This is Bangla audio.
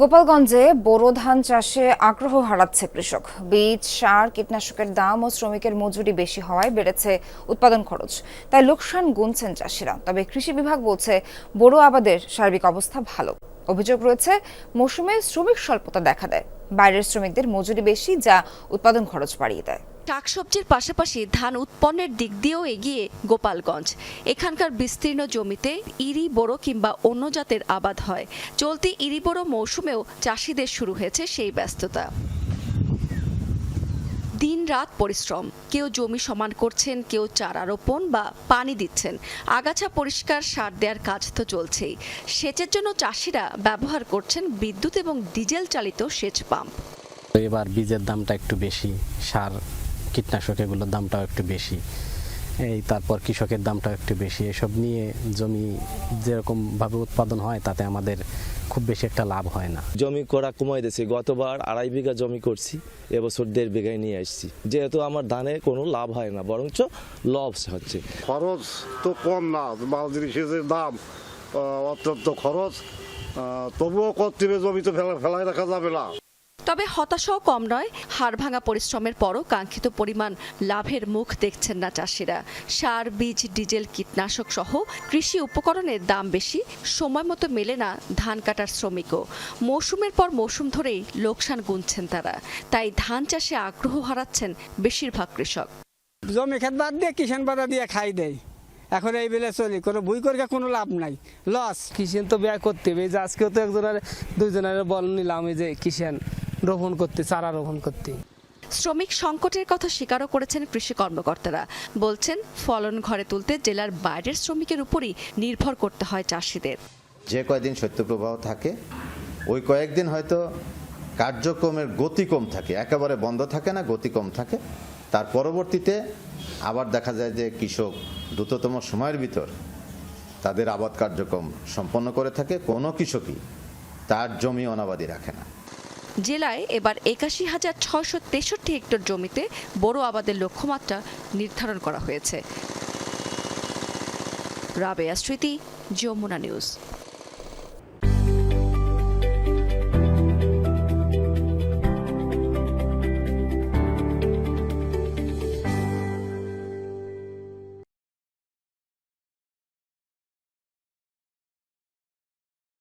গোপালগঞ্জে বোরো ধান চাষে আগ্রহ হারাচ্ছে কৃষক। বীজ, সার, কীটনাশকের দাম ও শ্রমিকের মজুরি বেশি হওয়ায় বেড়েছে উৎপাদন খরচ। তাই লোকসান গুনছেন চাষিরা। তবে কৃষি বিভাগ বলছে, বোরো আবাদের সার্বিক অবস্থা ভালো। অভিযোগ রয়েছে, মৌসুমে শ্রমিক স্বল্পতা দেখা দেয়। বাইরের শ্রমিকদের মজুরি বেশি, যা উৎপাদন খরচ বাড়িয়ে দেয়। শাকসবজির পাশাপাশি ধান উৎপন্নের দিক দিয়েও এগিয়ে গোপালগঞ্জ। এখানকার বিস্তীর্ণ জমিতে ইরি বড়ো কিংবা অন্য জাতের আবাদ হয়। চলতি ইরি বড়ো মৌসুমেও চাষিদের শুরু হয়েছে সেই ব্যস্ততা। দিন রাত পরিশ্রম। কেউ জমি সমান করছেন, কেউ চারা রোপণ বা পানি দিচ্ছেন। আগাছা পরিষ্কার, সার দেওয়ার কাজ তো চলছেই। সেচের জন্য চাষিরা ব্যবহার করছেন বিদ্যুৎ এবং ডিজেল চালিত সেচ পাম্প। এবার বীজের দামটা একটু বেশি, সার কীটনাশক এগুলোর দামটাও একটু বেশি। এই তারপর কৃষকের দামটাও একটু বেশি। এসব নিয়ে জমি যেরকমভাবে উৎপাদন হয় তাতে আমাদের খুব বেশি একটা লাভ হয় না। জমি করা কমাই দিয়েছি। গতবার আড়াই বিঘা জমি করছি এবছর দেড় বিঘায় নিয়ে আসছি। যেহেতু আমার ধানে কোনো লাভ হয় না বরঞ্চ লস হচ্ছে। খরচ তো কম না মাল জিনিসের যে দাম অত্যন্ত খরচ। তবুও কর্তৃপে জমি তো ফেলা ফেলায় রাখা যাবে না। তবে হতাশাও কম নয় হাড়ভাঙা পরিশ্রমের পরও কাঙ্ক্ষিত পরিমাণ লাভের মুখ দেখছেন না চাষিরা। সার বীজ ডিজেল কীটনাশক সহ কৃষি উপকরণের দাম বেশি সময় মতো মেলে না ধান কাটার শ্রমিকও। মৌসুমের পর মৌসুম ধরেই লোকসান গুনছেন তারা। তাই ধান চাষে আগ্রহ হারাচ্ছেন বেশিরভাগ কৃষক। জমি খেত বাদ দিয়ে কিষান বাধা দিয়ে খাই দেয় এখন এই বেলে চলি কোনো বই করে কোনো লাভ নাই। লস কিষেন তো ব্যয় করতে হবে এই যে আজকেও তো একজনের দুইজনের বল নিলাম এই যে কিষেন রোপণ করতে চারা রোপণ করতে। শ্রমিক সংকটের কথা স্বীকারও করেছেন কৃষি কর্মকর্তারা। বলছেন ফলন ঘরে তুলতে জেলার বাইরের শ্রমিকের উপরই নির্ভর করতে হয় চাষিদের। যে কয়দিন শৈত্যপ্রবাহ থাকে ওই কয়েকদিন হয়তো কার্যক্রমের গতি কম থাকে একেবারে বন্ধ থাকে না গতি কম থাকে। তার পরবর্তীতে আবার দেখা যায় যে কৃষক দ্রুততম সময়ের ভিতর তাদের আবাদ কার্যক্রম সম্পন্ন করে থাকে কোনো কৃষকই তার জমি অনাবাদি রাখে না। জেলায় এবার একাশি হাজার ছয়শো তেষট্টি হেক্টর জমিতে বড় আবাদের লক্ষ্যমাত্রা নির্ধারণ করা হয়েছে। রাবেয়া স্মৃতি, যমুনা নিউজ।